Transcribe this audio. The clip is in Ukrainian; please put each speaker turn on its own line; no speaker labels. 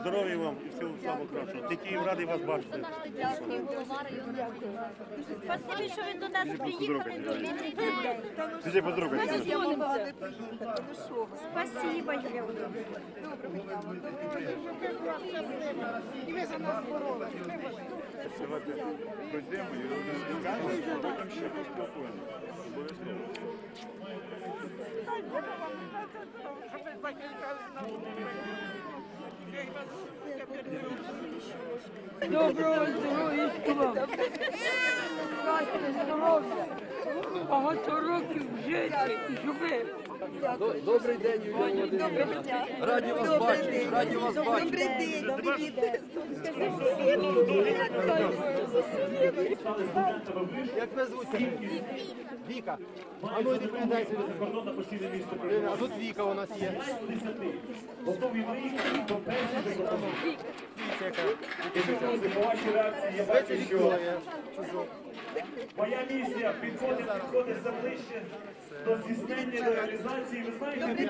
Здоров'я вам і всього самого кращого. Тетів радий вас бачити.
Дякую, голова районної ради. Спасибі, що ви до нас приїхали. до день.
Сиди подружка.
Я могла не приїхати. Ну що ви? Спасибо, Юлія Володимирівна.
Давайте пройдемо і розкажемо, потім ще поспілкуємося. Обов'язково.
Доброго здоров'я вам. Щастя, здоров'я. Багато років жити і живи.
Добрий день, Юлія Володимирівна. Раді вас бачити, раді вас бачити. Як ви звуть? Віка. А ну йди привітайся. А тут Віка у нас є.
Ваші реакції я
Це
бачу, що
Вікторія.
моя місія підходить, підходить все ближче до здійснення, до реалізації. Ви знаєте,